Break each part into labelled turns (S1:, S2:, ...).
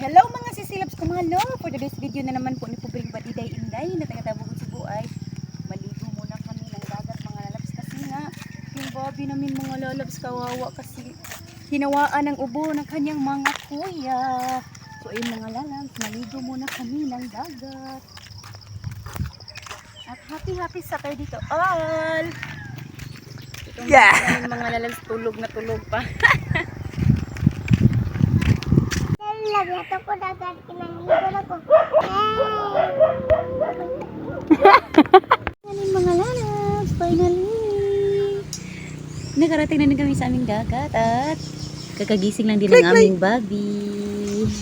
S1: Hello mga sisilabs ko mga lo. For today's video na naman po ni Pubring Badiday Inday na taga-tabugod Cebu ay maligo muna kami ng dagat mga lalabs kasi nga yung Bobby namin mga lalabs kawawa kasi hinawaan ng ubo ng kanyang mga kuya. So ayun mga lalabs, maligo muna kami ng dagat. At happy happy Saturday to all! Itong
S2: Yeah.
S1: mga lalabs tulog na tulog pa.
S3: ito ko dagat kinangligo na ko.
S1: Yung mga lalabs, finally. Nakarating na din kami sa aming dagat at kakagising lang din ng aming baby.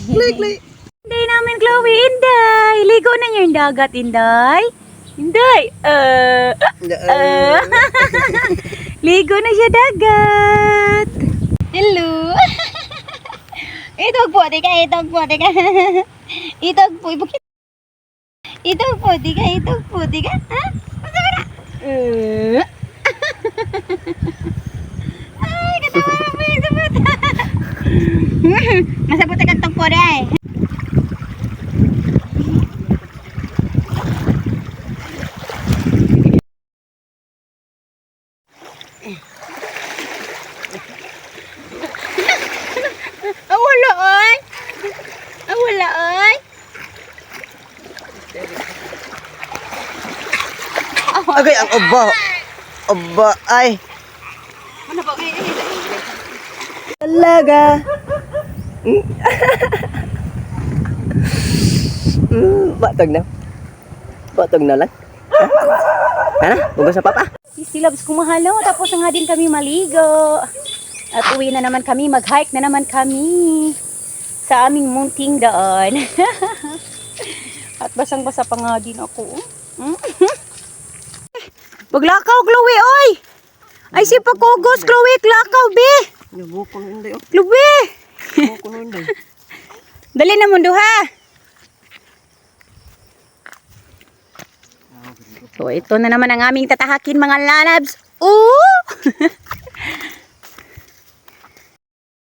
S2: Klik,
S1: Inday namin, Chloe, Inday. Ligo na yung dagat, Inday. Inday, uh, uh. Ligo na siya dagat. Hello. Itog po, di ka, itog po, di ka. Itog po, ibukit. Itog po, di ka, itog po, di ka. Ha? Masa ka na? Uh. Ay, katawa mo, sabot. Masabot ka tog po, di ay.
S2: Agay ang oba. Oba ay.
S1: Ano ba? Ay, ay, ay.
S2: Talaga. Batog na. Batog na lang. Ano? Huwag sa papa.
S1: Si Loves kumahalo, tapos nga din kami maligo. At uwi na naman kami, mag-hike na naman kami sa aming munting daan. At basang-basa pa nga din ako. Mm. Paglakaw, Chloe, oy! Ay, si Pakugos, Chloe, lakaw, be!
S2: Buko na hindi. oh.
S1: Chloe!
S2: Buko na hindi.
S1: Dali na mundo, ha? So, ito na naman ang aming tatahakin, mga lalabs. Oo!